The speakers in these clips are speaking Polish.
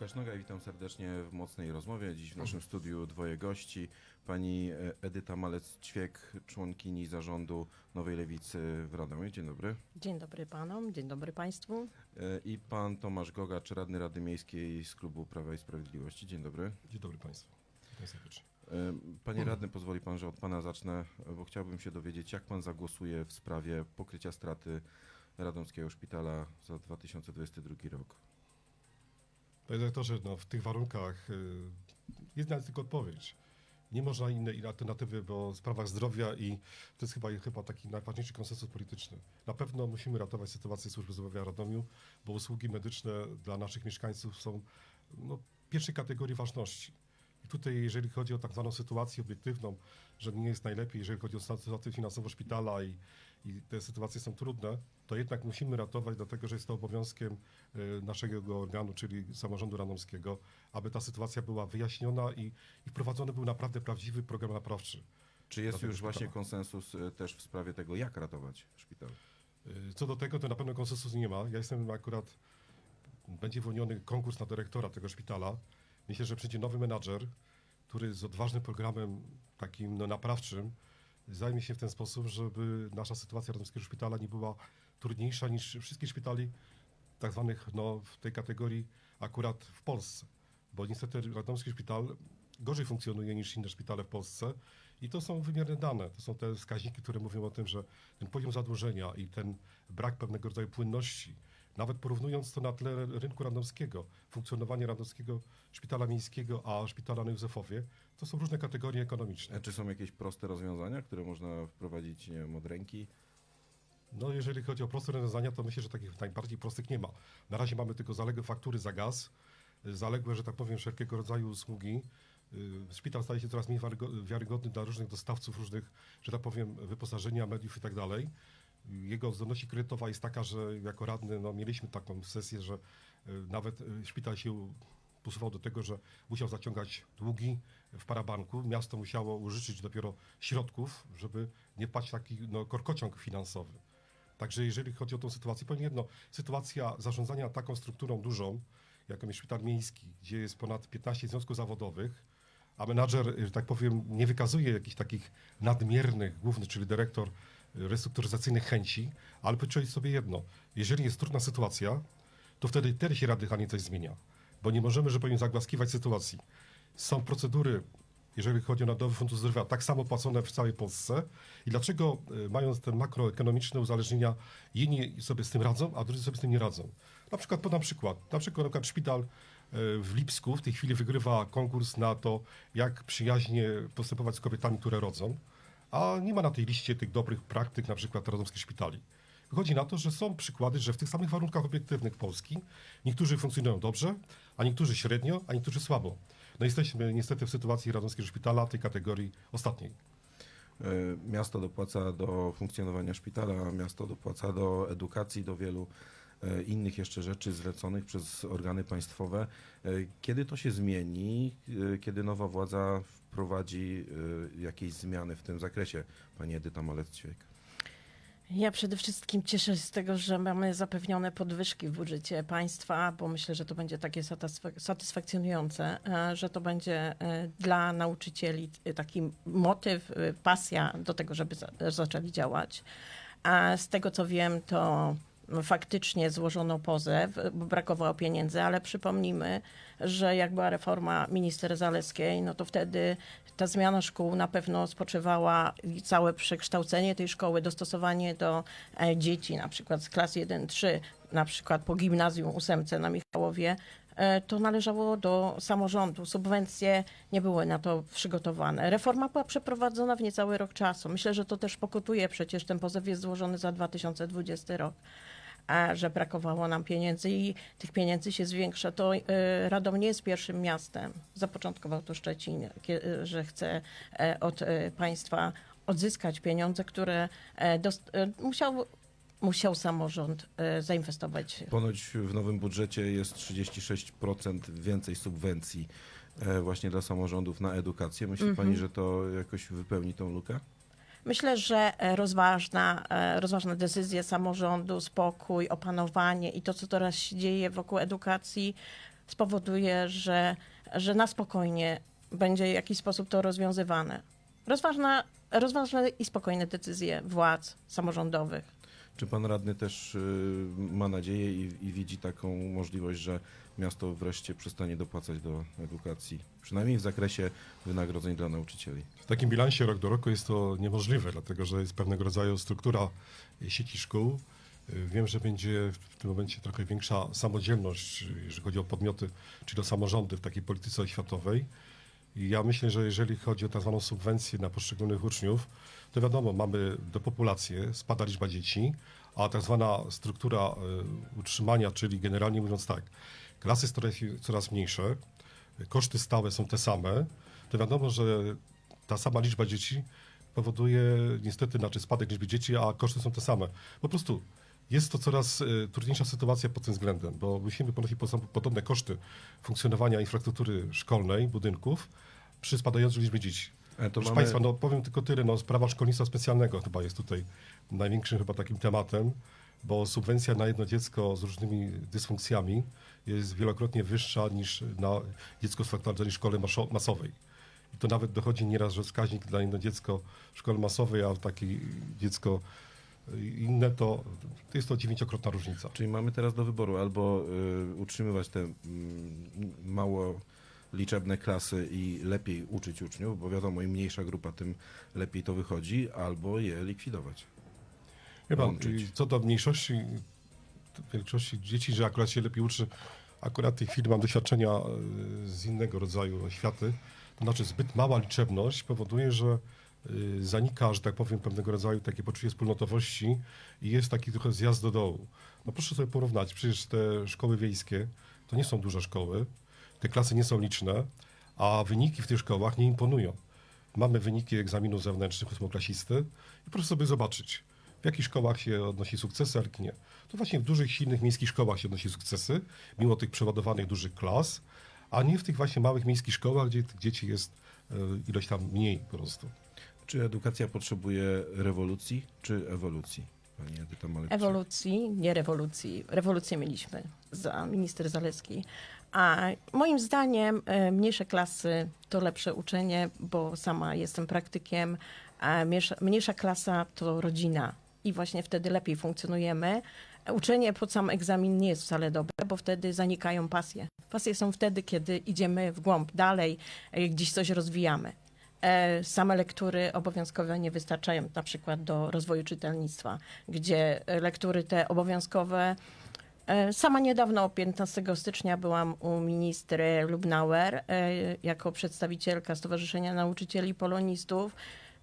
Łukasz Noga, witam serdecznie w mocnej rozmowie. Dziś w naszym studiu dwoje gości. Pani e, Edyta Malec-Ćwiek, członkini zarządu Nowej Lewicy w Radomiu. Dzień dobry. Dzień dobry panom, dzień dobry państwu. E, I pan Tomasz Gogacz, radny Rady Miejskiej z klubu Prawa i Sprawiedliwości. Dzień dobry. Dzień dobry Państwu. Witam serdecznie. E, Panie radny, pozwoli pan, że od pana zacznę, bo chciałbym się dowiedzieć, jak pan zagłosuje w sprawie pokrycia straty Radomskiego Szpitala za 2022 rok. Panie doktorze, no, w tych warunkach y, jedna tylko odpowiedź. Nie można innej alternatywy, bo w sprawach zdrowia i to jest chyba, chyba taki najważniejszy konsensus polityczny. Na pewno musimy ratować sytuację służby zdrowia w Radomiu, bo usługi medyczne dla naszych mieszkańców są no, pierwszej kategorii ważności. Tutaj, jeżeli chodzi o tak zwaną sytuację obiektywną, że nie jest najlepiej, jeżeli chodzi o sytuację finansową szpitala i, i te sytuacje są trudne, to jednak musimy ratować, dlatego że jest to obowiązkiem y, naszego organu, czyli samorządu radomskiego, aby ta sytuacja była wyjaśniona i, i wprowadzony był naprawdę prawdziwy program naprawczy. Czy jest już właśnie szpitala. konsensus e, też w sprawie tego, jak ratować szpital? Y, Co do tego, to na pewno konsensusu nie ma. Ja jestem akurat, będzie wyłoniony konkurs na dyrektora tego szpitala. Myślę, że przyjdzie nowy menadżer, który z odważnym programem takim no, naprawczym zajmie się w ten sposób, żeby nasza sytuacja radomskiego szpitala nie była trudniejsza niż wszystkich szpitali tak zwanych no, w tej kategorii akurat w Polsce. Bo niestety radomski szpital gorzej funkcjonuje niż inne szpitale w Polsce i to są wymierne dane. To są te wskaźniki, które mówią o tym, że ten poziom zadłużenia i ten brak pewnego rodzaju płynności, nawet porównując to na tle rynku radomskiego, funkcjonowanie radomskiego szpitala miejskiego, a szpitala na Józefowie, to są różne kategorie ekonomiczne. A czy są jakieś proste rozwiązania, które można wprowadzić nie wiem, od ręki? No, jeżeli chodzi o proste rozwiązania, to myślę, że takich najbardziej prostych nie ma. Na razie mamy tylko zaległe faktury za gaz, zaległe, że tak powiem, wszelkiego rodzaju usługi. Y, Szpital staje się coraz mniej wiarygo- wiarygodny dla różnych dostawców, różnych, że tak powiem, wyposażenia, mediów i tak dalej. Y, Jego zdolność kredytowa jest taka, że jako radny no, mieliśmy taką sesję, że y, nawet y, szpital się posuwał do tego, że musiał zaciągać długi w parabanku. Miasto musiało użyczyć dopiero środków, żeby nie paść taki no, korkociąg finansowy. Także jeżeli chodzi o tą sytuację, powiem jedno, sytuacja zarządzania taką strukturą dużą, jaką jest szpital miejski, gdzie jest ponad 15 związków zawodowych, a menadżer, że tak powiem, nie wykazuje jakichś takich nadmiernych, główny, czyli dyrektor y, restrukturyzacyjnych chęci, ale poczuj sobie jedno, jeżeli jest trudna sytuacja, to wtedy wtedy się radykalnie coś zmienia, bo nie możemy, że powiem, zagłaskiwać sytuacji. Są procedury, jeżeli chodzi o Narodowy Fundusz Zdrowia, tak samo płacone w całej Polsce. I dlaczego, y, mając te makroekonomiczne uzależnienia, jedni sobie z tym radzą, a drudzy sobie z tym nie radzą? Na przykład, podam przykład. Na przykład, na przykład szpital y, w Lipsku w tej chwili wygrywa konkurs na to, jak przyjaźnie postępować z kobietami, które rodzą, a nie ma na tej liście tych dobrych praktyk, na przykład radomskich szpitali. Wychodzi na to, że są przykłady, że w tych samych warunkach obiektywnych Polski niektórzy funkcjonują dobrze, a niektórzy średnio, a niektórzy słabo. No jesteśmy niestety w sytuacji Radomskiego Szpitala tej kategorii ostatniej. E, Miasto dopłaca do funkcjonowania szpitala, miasto dopłaca do edukacji, do wielu e, innych jeszcze rzeczy zleconych przez organy państwowe. E, Kiedy to się zmieni? Kiedy nowa władza wprowadzi e, jakieś zmiany w tym zakresie? Pani Edyta Malec-Ćwiek. Ja przede wszystkim cieszę się z tego, że mamy zapewnione podwyżki w budżecie państwa, bo myślę, że to będzie takie satysfak- satysfakcjonujące, e, że to będzie e, dla nauczycieli e, taki motyw, pasja do tego, żeby za- zaczęli działać. A z tego co wiem, to faktycznie złożono pozew, bo brakowało pieniędzy, ale przypomnijmy, że jak była reforma minister Zaleskiej, no to wtedy ta zmiana szkół na pewno spoczywała i całe przekształcenie tej szkoły, dostosowanie do e, dzieci, na przykład z klas 1-3, na przykład po gimnazjum ósemce na Michałowie, e, to należało do samorządu. Subwencje nie były na to przygotowane. Reforma była przeprowadzona w niecały rok czasu. Myślę, że to też pokutuje przecież ten pozew jest złożony za 2020 rok. A że brakowało nam pieniędzy i tych pieniędzy się zwiększa, to y, Radom nie jest pierwszym miastem. Zapoczątkował to Szczecin, y, że chce e, od y, państwa odzyskać pieniądze, które e, e, musiał musiał samorząd e, zainwestować. Ponoć w nowym budżecie jest 36% więcej subwencji e, właśnie dla samorządów na edukację. Myśli Mhm. pani, że to jakoś wypełni tą lukę? Myślę, że e, rozważna, e, rozważna decyzja samorządu, spokój, opanowanie i to, co teraz się dzieje wokół edukacji, spowoduje, że, że na spokojnie będzie w jakiś sposób to rozwiązywane. Rozważna, rozważne i spokojne decyzje władz samorządowych. Czy pan radny też y, ma nadzieję i, i widzi taką możliwość, że miasto wreszcie przestanie dopłacać do edukacji, przynajmniej w zakresie wynagrodzeń dla nauczycieli? W takim bilansie rok do roku jest to niemożliwe, dlatego że jest pewnego rodzaju struktura sieci szkół. Wiem, że będzie w tym momencie trochę większa samodzielność, jeżeli chodzi o podmioty, czyli o samorządy w takiej polityce oświatowej. I ja myślę, że jeżeli chodzi o tak zwaną subwencję na poszczególnych uczniów, to wiadomo, mamy depopulację, spada liczba dzieci, a tak zwana struktura y, utrzymania, czyli generalnie mówiąc tak, klasy są coraz, coraz mniejsze, koszty stałe są te same, to wiadomo, że ta sama liczba dzieci powoduje niestety znaczy spadek liczby dzieci, a koszty są te same. Po prostu jest to coraz y, trudniejsza sytuacja pod tym względem, bo musimy ponosić po- podobne koszty funkcjonowania infrastruktury szkolnej, budynków przy spadającej liczbie dzieci. Ale to Proszę mamy- Państwa, no powiem tylko tyle, no sprawa szkolnictwa specjalnego chyba jest tutaj największym chyba takim tematem, bo subwencja na jedno dziecko z różnymi dysfunkcjami jest wielokrotnie wyższa niż na dziecko w standardnej szkole masowej. I to nawet dochodzi nieraz, że wskaźnik dla jedno dziecko w szkole masowej, a takie dziecko inne, to, to jest to dziewięciokrotna różnica. Czyli mamy teraz do wyboru albo y, utrzymywać te mm, mało liczebne klasy i lepiej uczyć uczniów, bo wiadomo, im mniejsza grupa, tym lepiej to wychodzi, albo je likwidować. Pan, łączyć. co do mniejszości, większości dzieci, że akurat się lepiej uczy, akurat w tej chwili mam doświadczenia e, z innego rodzaju oświaty, to znaczy zbyt mała liczebność powoduje, że zanika, że tak powiem, pewnego rodzaju takie poczucie wspólnotowości i jest taki trochę zjazd do dołu. No proszę sobie porównać, przecież te szkoły wiejskie to nie są duże szkoły, te klasy nie są liczne, a wyniki w tych szkołach nie imponują. Mamy wyniki egzaminów zewnętrznych ósmoklasisty i proszę sobie zobaczyć, w jakich szkołach się odnosi sukcesy, a nie. To właśnie w dużych, silnych miejskich szkołach się odnosi sukcesy, mimo tych przeładowanych dużych klas, a nie w tych właśnie małych miejskich szkołach, gdzie tych dzieci jest e, ilość tam mniej po prostu. Czy edukacja potrzebuje rewolucji, czy ewolucji? Pani Edyta Malek. Ewolucji, nie rewolucji. Rewolucję mieliśmy za minister Zalewski. A moim zdaniem e, mniejsze klasy to lepsze uczenie, bo sama jestem praktykiem. A mniejsza, mniejsza klasa to rodzina i właśnie wtedy lepiej funkcjonujemy. Uczenie pod sam egzamin nie jest wcale dobre, bo wtedy zanikają pasje. Pasje są wtedy, kiedy idziemy w głąb, dalej, e, gdzieś coś rozwijamy. E, Same lektury obowiązkowe nie wystarczają na przykład do rozwoju czytelnictwa, gdzie lektury te obowiązkowe. e, Sama niedawno, 15 stycznia, byłam u ministry Lubnauer e, jako przedstawicielka Stowarzyszenia Nauczycieli Polonistów.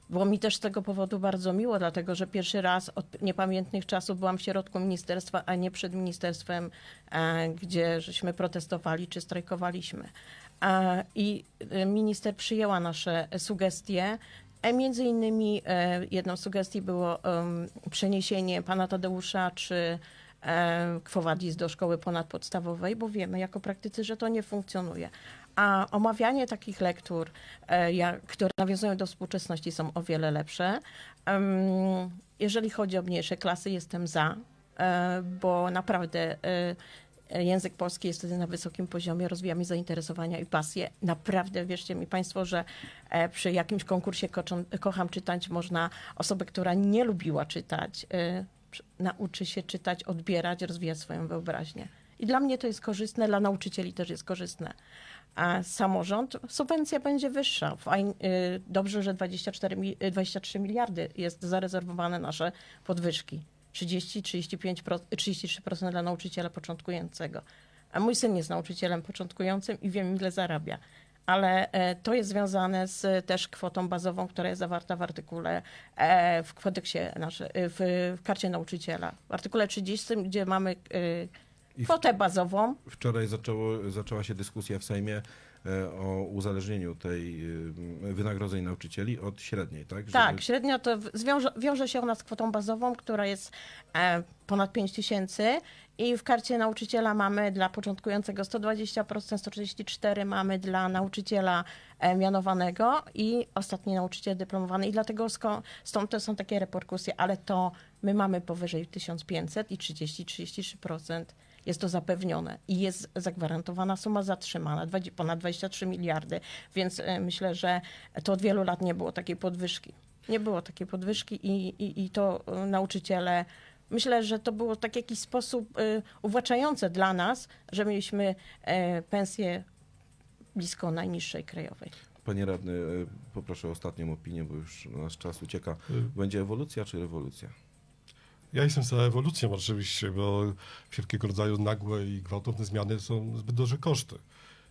Było mi też z tego powodu bardzo miło, dlatego że pierwszy raz od niepamiętnych czasów byłam w środku ministerstwa, a nie przed ministerstwem, gdzie żeśmy protestowali czy strajkowaliśmy. I e, minister przyjęła nasze sugestie. E, Między innymi e, jedną z sugestii było przeniesienie pana Tadeusza czy Kwowadis do szkoły ponadpodstawowej, bo wiemy jako praktycy, że to nie funkcjonuje. A omawianie takich lektur, które nawiązują do współczesności, są o wiele lepsze. Jeżeli chodzi o mniejsze klasy, jestem za, bo naprawdę język polski jest wtedy na wysokim poziomie, rozwijamy zainteresowania i pasje. Naprawdę wierzcie mi Państwo, że e, przy jakimś konkursie koczą- Kocham Czytać można osobę, która nie lubiła czytać, e, nauczy się czytać, odbierać, rozwijać swoją wyobraźnię. I dla mnie to jest korzystne, dla nauczycieli też jest korzystne. A samorząd, subwencja będzie wyższa. Dobrze, że 24, mi- y, 23 miliardy jest zarezerwowane nasze podwyżki. 30-35%, 33% dla nauczyciela początkującego. A mój syn jest nauczycielem początkującym i wiem, ile zarabia. Ale e, to jest związane z też kwotą bazową, która jest zawarta w artykule e, w kodeksie e, w, karcie nauczyciela. W artykule 30, gdzie mamy e, I w- kwotę bazową, Wczoraj zaczęło, zaczęła się dyskusja w Sejmie e, o uzależnieniu tej e, wynagrodzeń nauczycieli od średniej, tak? Żeby- Tak, średnio to w- zwiąże, wiąże się ona z kwotą bazową, która jest e, ponad 5 tysięcy. I w karcie nauczyciela mamy dla początkującego 120%, 134 mamy dla nauczyciela e, mianowanego i ostatni nauczyciel dyplomowany. I dlatego sko- stąd to są takie reperkusje, ale to my mamy powyżej 1500 i 30-33% jest to zapewnione i jest zagwarantowana suma zatrzymana, ponad 23 miliardy, więc e, myślę, że to od wielu lat nie było takiej podwyżki. Nie było takiej podwyżki i, i, i to e, nauczyciele, myślę, że to było tak w jakiś sposób e, uwłaczające dla nas, że mieliśmy pensję blisko najniższej krajowej. Panie radny, poproszę o ostatnią opinię, bo już nasz czas ucieka. Będzie ewolucja czy rewolucja? Ja jestem za ewolucją oczywiście, bo wszelkiego rodzaju nagłe i gwałtowne zmiany są zbyt duże koszty.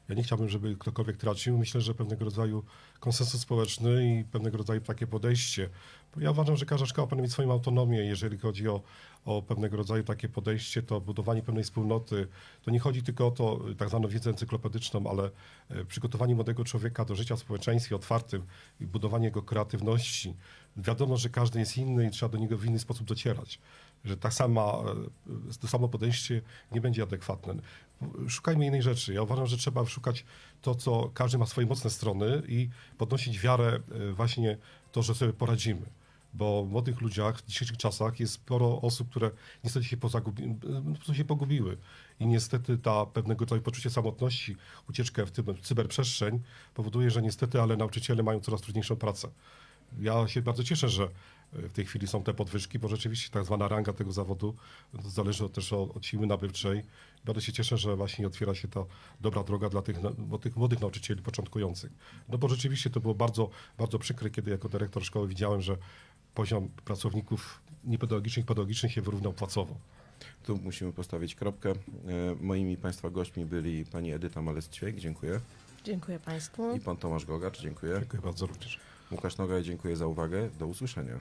Ja nie chciałbym, żeby ktokolwiek tracił. Myślę, że pewnego rodzaju konsensus społeczny i pewnego rodzaju takie podejście. Bo ja uważam, że każda szkoła powinna mieć swoją autonomię. Jeżeli chodzi o, o pewnego rodzaju takie podejście, to budowanie pewnej wspólnoty, to nie chodzi tylko o to, tak zwaną wiedzę encyklopedyczną, ale e, przygotowanie młodego człowieka do życia w społeczeństwie otwartym i budowanie jego kreatywności. Wiadomo, że każdy jest inny i trzeba do niego w inny sposób docierać. Że ta sama, e, to samo podejście nie będzie adekwatne. Szukajmy innej rzeczy. Ja uważam, że trzeba szukać to, co każdy ma swoje mocne strony i podnosić wiarę e, właśnie to, że sobie poradzimy. Bo w młodych ludziach w dzisiejszych czasach jest sporo osób, które niestety się, pozagubi, po prostu się pogubiły. I niestety ta pewnego rodzaju poczucie samotności, ucieczkę w cyberprzestrzeń powoduje, że niestety, ale nauczyciele mają coraz trudniejszą pracę. Ja się bardzo cieszę, że w tej chwili są te podwyżki, bo rzeczywiście tak zwana ranga tego zawodu no to zależy też od, od siły nabywczej. Bardzo się cieszę, że właśnie otwiera się ta dobra droga dla tych, na- bo tych młodych nauczycieli początkujących. No bo rzeczywiście to było bardzo, bardzo przykre, kiedy jako dyrektor szkoły widziałem, że poziom pracowników niepedagogicznych i pedagogicznych się wyrównał płacowo. Tu musimy postawić kropkę. E, Moimi Państwa gośćmi byli Pani Edyta Malec-Ćwiek, dziękuję. Dziękuję Państwu. I Pan Tomasz Gogacz, dziękuję. Dziękuję bardzo również. Łukasz Nogaj, dziękuję za uwagę. Do usłyszenia.